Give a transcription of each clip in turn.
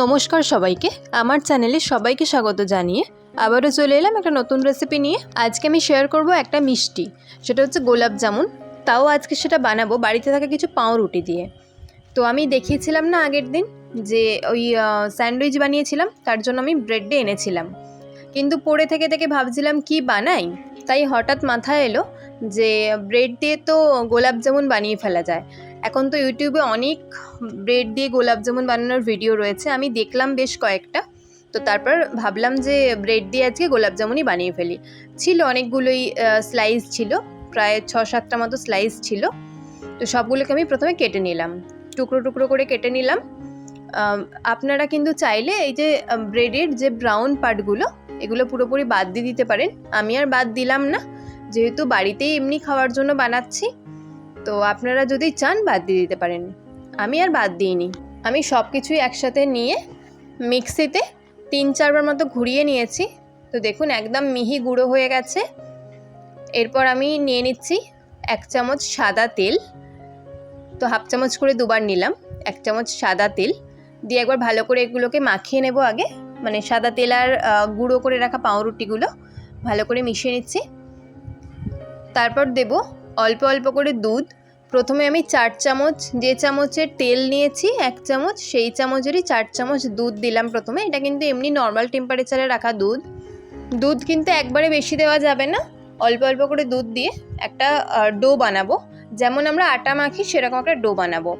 নমস্কার সবাইকে। আমার চ্যানেলে সবাইকে স্বাগত জানিয়ে আবারও চলে এলাম একটা নতুন রেসিপি নিয়ে। আজকে আমি শেয়ার করব একটা মিষ্টি, সেটা হচ্ছে গোলাপ জামুন। তাও আজকে সেটা বানাবো বাড়িতে থাকা কিছু পাউরুটি দিয়ে। তো আমি দেখিয়েছিলাম না আগের দিন যে ওই স্যান্ডউইচ বানিয়েছিলাম, তার জন্য আমি ব্রেড এনেছিলাম। কিন্তু পড়ে থেকে থেকে ভাবছিলাম কি বানাই? তাই হঠাৎ মাথায় এলো যে ব্রেড দিয়ে তো গোলাপ জামুন বানিয়ে ফেলা যায়। এখন তো ইউটিউবে অনেক ব্রেড দিয়ে গোলাপ জামুন বানানোর ভিডিও রয়েছে। আমি দেখলাম বেশ কয়েকটা। তো তারপর ভাবলাম যে ব্রেড দিয়ে আজকে গোলাপ জামুনই বানিয়ে ফেলি। ছিল অনেকগুলোই স্লাইস ছিল। প্রায় ছ সাতটা মতো স্লাইস ছিল। তো সবগুলোকে আমি প্রথমে কেটে নিলাম। টুকরো টুকরো করে কেটে নিলাম। আপনারা কিন্তু চাইলে এই যে ব্রেডের যে ব্রাউন পার্টগুলো এগুলো পুরোপুরি বাদ দিয়ে দিতে পারেন। আমি আর বাদ দিলাম না। যেহেতু বাড়িতেই এমনি খাওয়ার জন্য বানাচ্ছি। তো আপনারা যদি চান, বাদ দিয়ে দিতে পারেন। আমি আর বাদ দিইনি। আমি সব কিছুই একসাথে নিয়ে মিক্সিতে তিন চারবার মতো ঘুরিয়ে নিয়েছি। তো দেখুন, একদম মিহি গুঁড়ো হয়ে গেছে। এরপর আমি নিয়ে নিচ্ছি এক চামচ সাদা তেল। তো হাফ চামচ করে দুবার নিলাম। এক চামচ সাদা তেল। দিয়ে একবার ভালো করে এগুলোকে মাখিয়ে নেব আগে। মানে সাদা তেল আর গুঁড়ো করে রাখা পাউরুটিগুলো ভালো করে মিশিয়ে নিচ্ছি। তারপর দেব অল্প অল্প করে দুধ। প্রথমে আমি চার চামচ, যে চামচের তেল নিয়েছি, এক চামচ, সেই চামচেরই চার চামচ দুধ দিলাম প্রথমে। এটা কিন্তু এমনি নর্মাল টেম্পারেচারে রাখা দুধ। দুধ কিন্তু একবারে বেশি দেওয়া যাবে না। অল্প অল্প করে দুধ দিয়ে একটা ডো বানাবো। যেমন আমরা আটা মাখি, সেরকম একটা ডো বানাবো।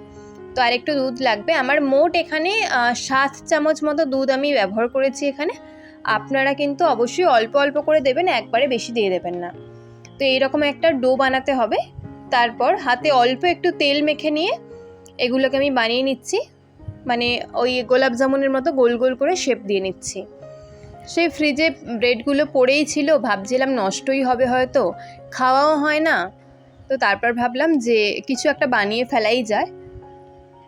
তো আরেকটু দুধ লাগবে। আমার মোট এখানে সাত চামচ মতো দুধ আমি ব্যবহার করেছি এখানে। আপনারা কিন্তু অবশ্যই অল্প অল্প করে দেবেন, একবারে বেশি দিয়ে দেবেন না। তো এইরকম একটা ডো বানাতে হবে। তারপর হাতে অল্প একটু তেল মেখে নিয়ে এগুলোকে আমি বানিয়ে নিচ্ছি। মানে ওই গোলাপ জামুনের মতো গোল গোল করে শেপ দিয়ে নিচ্ছি। সেই ফ্রিজে ব্রেডগুলো পড়েই ছিল, ভাবছিলাম নষ্টই হবে হয়তো, খাওয়াও হয় না। তো তারপর ভাবলাম যে কিছু একটা বানিয়ে ফেলাই যায়।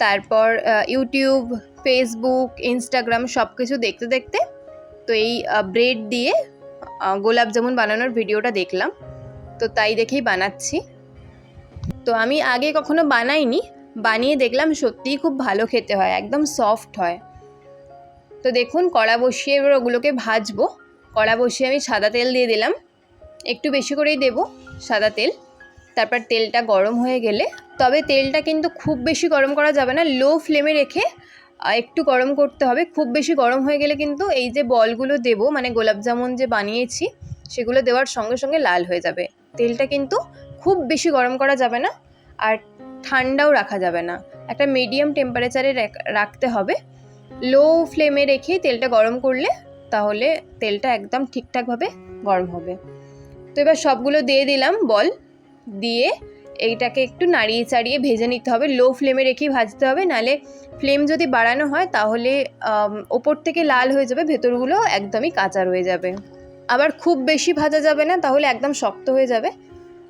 তারপর ইউটিউব ফেসবুক ইনস্টাগ্রাম সব কিছু দেখতে দেখতে তো এই ব্রেড দিয়ে গোলাপ জামুন বানানোর ভিডিওটা দেখলাম। তো তাই দেখেই বানাচ্ছি। তো আমি আগে কখনো বানাইনি, বানিয়ে দেখলাম সত্যিই খুব ভালো খেতে হয়, একদম সফট হয়। তো দেখুন, কড়া বসিয়ে এবার ওগুলোকে ভাজবো। কড়া বসিয়ে আমি সাদা তেল দিয়ে দিলাম। একটু বেশি করেই দেবো সাদা তেল। তারপর তেলটা গরম হয়ে গেলে, তবে তেলটা কিন্তু খুব বেশি গরম করা যাবে না, লো ফ্লেমে রেখে একটু গরম করতে হবে। খুব বেশি গরম হয়ে গেলে কিন্তু এই যে বলগুলো দেবো মানে গোলাপ জামুন যে বানিয়েছি, সেগুলো দেওয়ার সঙ্গে সঙ্গে লাল হয়ে যাবে। তেলটা কিন্তু খুব বেশি গরম করা যাবে না আর ঠান্ডাও রাখা যাবে না। একটা মিডিয়াম টেম্পারেচারে রাখতে হবে। লো ফ্লেমে রেখে তেলটা গরম করলে তাহলে তেলটা একদম ঠিকঠাকভাবে গরম হবে। তো এবার সবগুলো দিয়ে দিলাম বল। দিয়ে এইটাকে একটু নাড়িয়ে চাড়িয়ে ভেজে নিতে হবে। লো ফ্লেমে রেখেই ভাজতে হবে। নালে ফ্লেম যদি বাড়ানো হয় তাহলে ওপর থেকে লাল হয়ে যাবে, ভেতরগুলো একদমই কাঁচা রয়ে যাবে। আবার খুব বেশি ভাজা যাবে না, তাহলে একদম শক্ত হয়ে যাবে।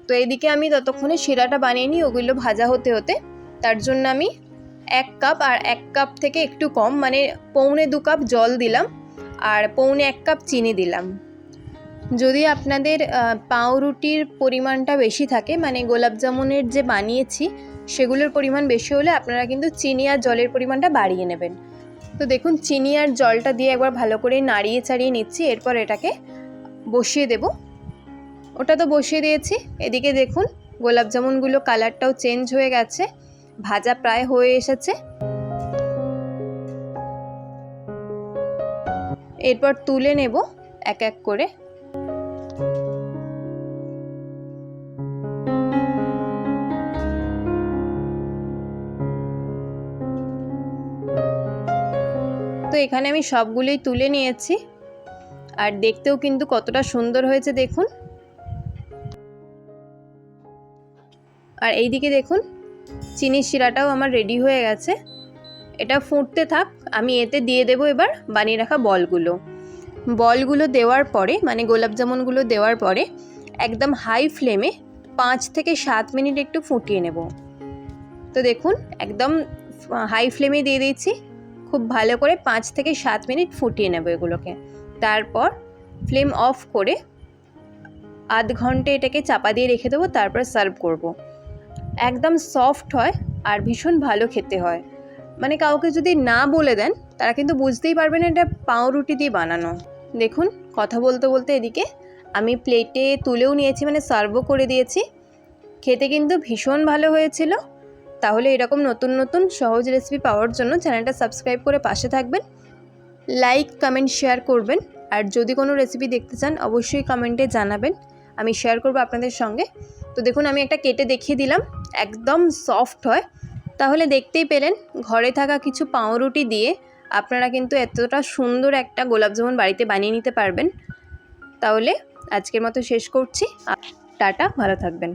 তো এইদিকে আমি ততক্ষণে শিরাটা বানিয়ে নিই, ওগুলো ভাজা হতে হতে। তার জন্য আমি এক কাপ আর এক কাপ থেকে একটু কম মানে পৌনে দু কাপ জল দিলাম আর পৌনে এক কাপ চিনি দিলাম। যদি আপনাদের পাউরুটির পরিমাণটা বেশি থাকে মানে গোলাপ জামুনের যে বানিয়েছি, সেগুলোর পরিমাণ বেশি হলে আপনারা কিন্তু চিনি আর জলের পরিমাণটা বাড়িয়ে নেবেন। তো দেখুন, চিনি আর জলটা দিয়ে একবার ভালো করে নাড়িয়ে চাড়িয়ে নিচ্ছি, এরপর এটাকে বসিয়ে দেব। ওটা তো বসিয়ে দিয়েছি। এদিকে দেখুন, গোলাপ জামুনগুলো কালারটাও চেঞ্জ হয়ে গেছে। ভাজা প্রায় হয়ে এসেছে। এরপর তুলে নেব এক এক করে। তো এখানে আমি সবগুলোই তুলে নিয়েছি। আর দেখতেও কিন্তু কতটা সুন্দর হয়েছে, দেখুন। আর এইদিকে দেখুন, চিনি শিরাটাও আমার রেডি হয়ে গেছে। এটা ফুটতে থাক, আমি এতে দিয়ে দেবো এবার বানিয়ে রাখা বলগুলো। বলগুলো দেওয়ার পরে মানে গোলাপ জামুনগুলো দেওয়ার পরে, একদম হাই ফ্লেমে পাঁচ থেকে সাত মিনিট একটু ফুটিয়ে নেব। তো দেখুন, একদম হাই ফ্লেমে দিয়ে দিয়েছি। খুব ভালো করে পাঁচ থেকে সাত মিনিট ফুটিয়ে নেব এগুলোকে। তারপর ফ্লেম অফ করে আধ ঘণ্টা এটাকে চাপা দিয়ে রেখে দেবো, তারপর সার্ভ করব। একদম সফট হয় আর ভীষণ ভালো খেতে হয়। মানে কাউকে যদি না বলে দেন, তারা কিন্তু বুঝতেই পারবে না এটা পাউরুটি দিয়ে বানানো। দেখুন, কথা বলতে বলতে এদিকে আমি প্লেটে তুলেও নিয়েছি মানে সার্ভও করে দিয়েছি। খেতে কিন্তু ভীষণ ভালো হয়েছিল। তাহলে এরকম নতুন নতুন সহজ রেসিপি পাওয়ার জন্য চ্যানেলটা সাবস্ক্রাইব করে পাশে থাকবেন। লাইক কমেন্ট শেয়ার করবেন। আর যদি কোনো রেসিপি দেখতে চান, অবশ্যই কমেন্টে জানাবেন। আমি শেয়ার করব আপনাদের সঙ্গে। তো দেখুন, আমি একটা কেটে দেখিয়ে দিলাম। একদম সফট হয়। তাহলে দেখতেই পেলেন, ঘরে থাকা কিছু পাউরুটি দিয়ে আপনারা কিন্তু এতটা সুন্দর একটা গোলাপ জামুন বাড়িতে বানিয়ে নিতে পারবেন। তাহলে আজকের মতো শেষ করছি। টাটা, ভালো থাকবেন।